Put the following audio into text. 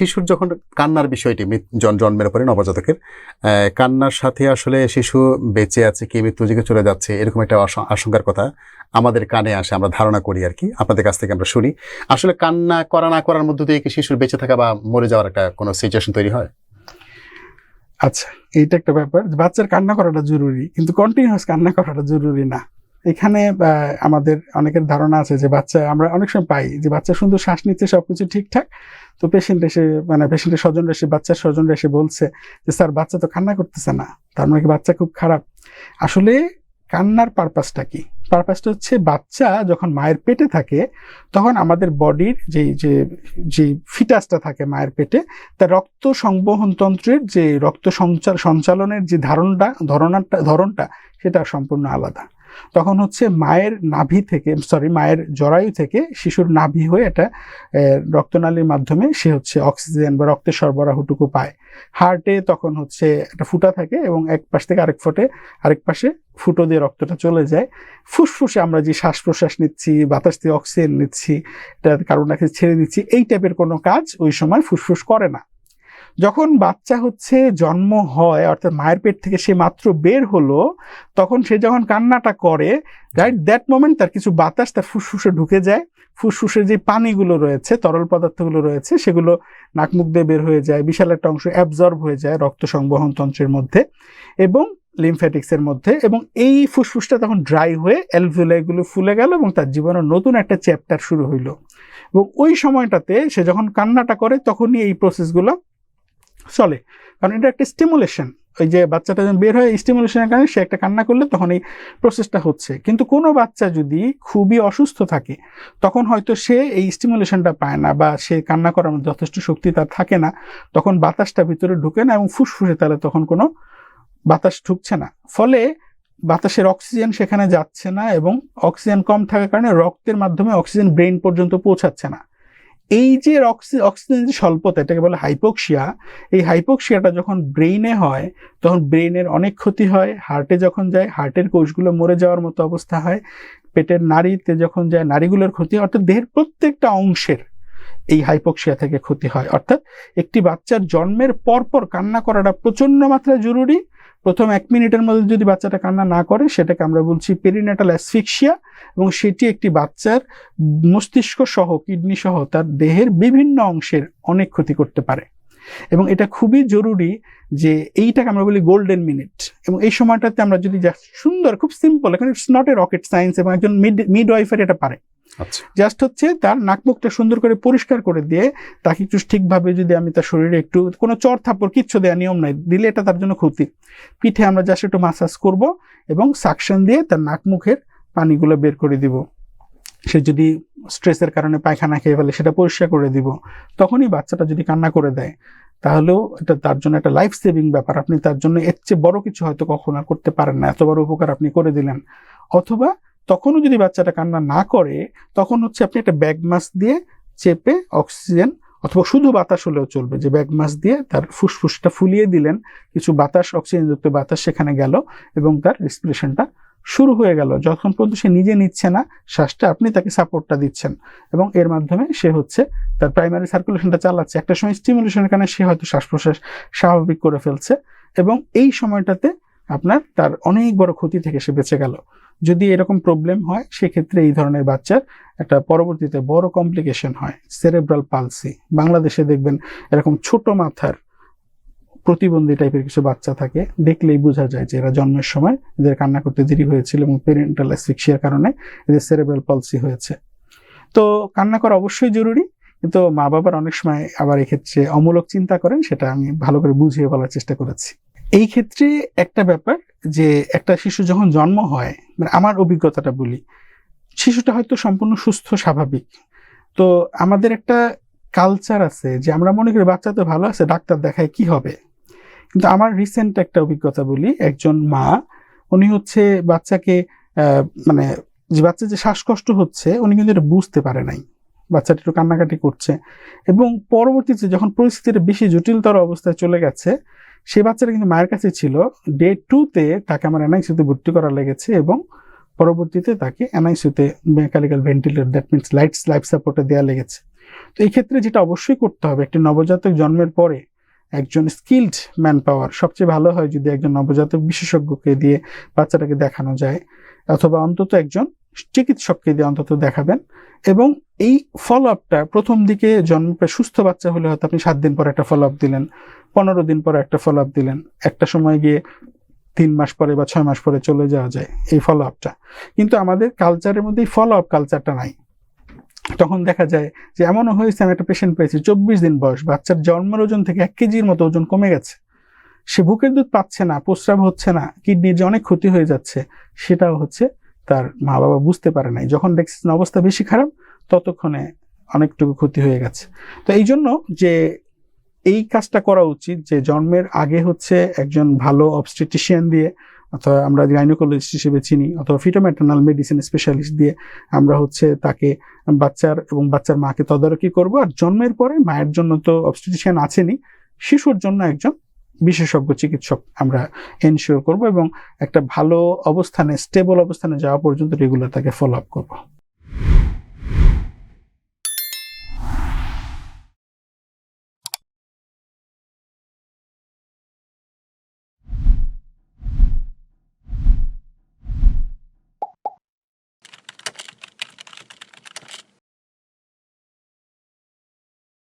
শিশুর যখন কান্নার বিষয়টি জন- জন্মের পরে নবজাতকের কান্নার সাথে আসলে শিশু বেঁচে আছে কি মৃত্যু চলে যাচ্ছে, এরকম একটা আশঙ্কার কথা আমাদের কানে আসে, আমরা ধারণা করি আর কি। আপনাদের কাছ থেকে আমরা শুনি। আসলে কান্না করা না করার মধ্য দিয়ে কি শিশুর বেঁচে থাকা বা মরে যাওয়ার একটা কোনো সিচুয়েশন তৈরি হয়? আচ্ছা এইটা একটা ব্যাপার। বাচ্চার কান্না করাটা জরুরি, কিন্তু কন্টিনিউয়াস কান্না করাটা জরুরি না। এখানে আমাদের অনেকের ধারণা আছে যে বাচ্চা, আমরা অনেক সময় পাই যে বাচ্চা সুন্দর শ্বাস নিচ্ছে, সবকিছু ঠিকঠাক। তো পেশেন্ট এসে মানে পেশেন্টের স্বজন এসে, বাচ্চার স্বজন এসে বলছে যে, স্যার, বাচ্চা তো কান্না করতেছে না। তার মানে কি বাচ্চা খুব খারাপ? আসলে কান্নার পারপাসটা কি? পারপাসটা হচ্ছে বাচ্চা যখন মায়ের পেটে থাকে, তখন আমাদের বডির যে যে যে ফিটাসটা থাকে মায়ের পেটে তার রক্ত সংবহন তন্ত্রের যে রক্ত সঞ্চাল সঞ্চালনের যে ধারণটা ধরনটা ধরনটা সেটা সম্পূর্ণ আলাদা। তখন হচ্ছে মায়ের নাভি থেকে সরি মায়ের জরায়ু থেকে শিশুর নাভি হয়ে এটা রক্তনালীর মাধ্যমে সে হচ্ছে অক্সিজেন বা রক্তের সরবরাহটুকু পায়। হার্টে তখন হচ্ছে একটা ফুটা থাকে এবং এক পাশ থেকে আরেক ফুটে, আরেক পাশে ফুটো দিয়ে রক্তটা চলে যায়। ফুসফুসে আমরা যে শ্বাস প্রশ্বাস নিচ্ছি, বাতাস দিয়ে অক্সিজেন নিচ্ছি এটা কার্বন ডাইঅক্সাইড ছেড়ে দিচ্ছি, এই টাইপের কোনো কাজ ওই সময় ফুসফুস করে না। যখন বাচ্চা হচ্ছে, জন্ম হয়, অর্থাৎ মায়ের পেট থেকে সে মাত্র বের হলো, তখন সে যখন কান্নাটা করে রাইট দ্যাট মোমেন্ট তার কিছু বাতাস তার ফুসফুসে ঢুকে যায়। ফুসফুসের যে পানিগুলো রয়েছে, তরল পদার্থগুলো রয়েছে, সেগুলো নাক মুখ দিয়ে বের হয়ে যায়, বিশাল একটা অংশ অ্যাবজর্ব হয়ে যায় রক্ত সংবহন তন্ত্রের মধ্যে এবং লিমফ্যাটিক্সের মধ্যে এবং এই ফুসফুসটা তখন ড্রাই হয়ে অ্যালভিওলাইগুলো ফুলে গেল এবং তার জীবনের নতুন একটা চ্যাপ্টার শুরু হইল। এবং ওই সময়টাতে সে যখন কান্নাটা করে, তখনই এই প্রসেসগুলো চলে। কারণ এটা একটা স্টিমুলেশন ওই যে বাচ্চাটা যখন বের হয় স্টিমুলেশনের কারণে সে একটা কান্না করলে তখন এই প্রসেসটা হচ্ছে। কিন্তু কোনো বাচ্চা যদি খুবই অসুস্থ থাকে, তখন হয়তো সে এই স্টিমুলেশনটা পায় না বা সে কান্না করার যথেষ্ট শক্তি তার থাকে না। তখন বাতাসটা ভিতরে ঢুকে না এবং ফুসফুসে তাহলে তখন কোনো বাতাস ঢুকছে না। ফলে বাতাসের অক্সিজেন সেখানে যাচ্ছে না এবং অক্সিজেন কম থাকার কারণে রক্তের মাধ্যমে অক্সিজেন ব্রেন পর্যন্ত পৌঁছাচ্ছে না। এই যে অক্সি- অক্সিজেন যে স্বল্পতা, এটাকে বলে হাইপোক্সিয়া, এই হাইপোক্সিয়াটা যখন ব্রেইনে হয়, তখন ব্রেইনের অনেক ক্ষতি হয়। হার্টে যখন যায় হার্টের কোষগুলো মরে যাওয়ার মতো অবস্থা হয়। পেটের নাড়িতে যখন যায়, নাড়িগুলোর ক্ষতি অর্থাৎ দেহের প্রত্যেকটা অংশের এই হাইপোক্সিয়া থেকে ক্ষতি হয়। অর্থাৎ একটি বাচ্চার জন্মের পরপর কান্না করাটা প্রচণ্ড মাত্রায় জরুরি। প্রথম এক মিনিটের মধ্যে যদি বাচ্চাটা কান্না না করে, সেটাকে আমরা বলছি পেরিনেটাল অ্যাসফিক্সিয়া এবং সেটি একটি বাচ্চার মস্তিষ্ক সহ কিডনি সহ তার দেহের বিভিন্ন অংশের অনেক ক্ষতি করতে পারে। এবং এটা খুবই জরুরি যে এইটাকে আমরা বলি গোল্ডেন মিনিট এবং এই সময়টাতে আমরা যদি সুন্দর, খুব সিম্পল এখন it's not a rocket science এবং একজন মিড মিড ওয়াইফের এটা পারে। জাস্ট হচ্ছে তার নাক মুখটা সুন্দর করে পরিষ্কার করে দিয়ে তাকে একটু ঠিকভাবে যদি আমি তার শরীরে একটু কোনো চর থাপ্পড় কিচ্ছু দেওয়া নিয়ম নাই, দিলে এটা তার জন্য ক্ষতি। পিঠে আমরা জাস্ট একটু মাসাজ করব এবং সাকশন দিয়ে তার নাক মুখের পানিগুলো বের করে দিব। সে যদি স্ট্রেসের কারণে পায়খানা খেয়ে ফেলে, সেটা পরিষ্কার করে দিব। তখনই বাচ্চাটা যদি কান্না করে দেয়, তাহলেও এটা তার জন্য একটা লাইফ সেভিং ব্যাপার। আপনি তার জন্য এর চেয়ে বড় কিছু হয়তো কখনো করতে পারেন না। এত বড় উপকার আপনি করে দিলেন। অথবা তখনও যদি বাচ্চাটা কান্না না করে, তখন হচ্ছে আপনি একটা ব্যাগ মাস দিয়ে চেপে অক্সিজেন অথবা শুধু বাতাস হলেও চলবে। যে ব্যাগ মাস দিয়ে তার ফুসফুসটা ফুলিয়ে দিলেন, কিছু বাতাস, অক্সিজেনযুক্ত বাতাস সেখানে গেল এবং তার রেসপিরেশনটা শুরু হয়ে গেল। যখন পর্যন্ত সে নিজে নিচ্ছে না, শ্বাসটা আপনি তাকে সাপোর্টটা দিচ্ছেন এবং এর মাধ্যমে সে হচ্ছে তার প্রাইমারি সার্কুলেশনটা চালাচ্ছে। একটা সময় স্টিমুলেশনের কারণে সে হয়তো শ্বাস প্রশ্বাস স্বাভাবিক করে ফেলছে এবং এই সময়টাতে আপনার তার অনেক বড় ক্ষতি থেকে সে বেঁচে গেল। যদি এরকম প্রবলেম হয়, সেক্ষেত্রে এই ধরনের বাচ্চার একটা পরবর্তীতে বড় কমপ্লিকেশন হয় সেরেব্রাল পালসি বাংলাদেশে দেখবেন এরকম ছোট মাথার প্রতিবন্ধী টাইপের কিছু বাচ্চা থাকে, দেখলেই বোঝা যায় যে এরা জন্মের সময় এদের কান্না করতে দেরি হয়েছিল এবং পেরেন্টাল অ্যাসফিক্সিয়ার কারণে এদের সেরেব্রাল পালসি হয়েছে। তো কান্না করা অবশ্যই জরুরি, কিন্তু মা বাবার অনেক সময় আবার এক্ষেত্রে অমূলক চিন্তা করেন, সেটা আমি ভালো করে বুঝিয়ে বলার চেষ্টা করেছি। এই ক্ষেত্রে একটা ব্যাপার যে একটা শিশু যখন জন্ম হয় মানে আমার অভিজ্ঞতাটা বলি, শিশুটা হয়তো সম্পূর্ণ সুস্থ, স্বাভাবিক। তো আমাদের একটা কালচার আছে যে আমরা মনে করি বাচ্চা তো ভালো আছে, ডাক্তার দেখায় কি হবে। কিন্তু আমার রিসেন্ট একটা অভিজ্ঞতা বলি, একজন মা, উনি হচ্ছে বাচ্চাকে মানে যে বাচ্চা যে শ্বাসকষ্ট হচ্ছে, উনি কিন্তু এটা বুঝতে পারে নাই। বাচ্চাটা একটু কান্নাকাটি করছে। এবং পরবর্তীতে যখন পরিস্থিতিটা বেশি জটিলতর অবস্থায় চলে গেছে সেই বাচ্চাটা কিন্তু মায়ের কাছে ছিল। ডে টুতে তাকে আমার এনআইসিউতে ভর্তি করা লেগেছে এবং পরবর্তীতে তাকে এনআইসিউতে mechanical ventilator that means lights life সাপোর্টে দেওয়া লেগেছে। তো এই ক্ষেত্রে যেটা অবশ্যই করতে হবে, একটি নবজাতক জন্মের পরে একজন স্কিল্ড ম্যান পাওয়ার সবচেয়ে ভালো হয় যদি একজন নবজাতক বিশেষজ্ঞকে দিয়ে বাচ্চাটাকে দেখানো যায়, অথবা অন্তত একজন চিকিৎসককে দিয়ে অন্তত দেখাবেন এবং এই ফলো আপটা প্রথম দিকে জন্ম সুস্থ বাচ্চা হলে হয়তো আপনি সাত দিন পর একটা ফলো আপ দিলেন। পনেরো দিন পরে একটা ফলো আপ দিলেন। একটা সময় গিয়ে তিন মাস পরে বা ছয় মাস পরে চলে যাওয়া যায় এই ফলো আপটা কিন্তু আমাদের কালচারের মধ্যে এই ফলো আপ কালচারটা নাই। তখন দেখা যায় যে এমনও হয়েছে, আমি একটা পেশেন্ট পেয়েছি, চব্বিশ দিন বয়স, বাচ্চার জন্মের ওজন থেকে এক কেজির মতো ওজন কমে গেছে। সে বুকের দুধ পাচ্ছে না, প্রস্রাব হচ্ছে না, কিডনির যে অনেক ক্ষতি হয়ে যাচ্ছে, সেটাও হচ্ছে তার মা বাবা বুঝতে পারে নাই। যখন দেখছেন অবস্থা বেশি খারাপ, ততক্ষণে অনেকটুকু ক্ষতি হয়ে গেছে। তো এই জন্য যে এই কাজটা করা উচিত যে জন্মের আগে হচ্ছে একজন ভালো অবস্টেটিশিয়ান দিয়ে অথবা আমরা গাইনোকোলজিস্ট হিসেবে চিনি অথবা ফিটোম্যাটার্নাল মেডিসিন স্পেশালিস্ট দিয়ে আমরা হচ্ছে তাকে বাচ্চার এবং বাচ্চার মাকে তদারকি করব। আর জন্মের পরে মায়ের জন্য তো অবস্টেটিশিয়ান আছেনই, শিশুর জন্য একজন বিশেষজ্ঞ চিকিৎসক আমরা এনশিওর করব এবং একটা ভালো অবস্থানে স্টেবল অবস্থানে যাওয়া পর্যন্ত রেগুলার তাকে ফলো আপ করব।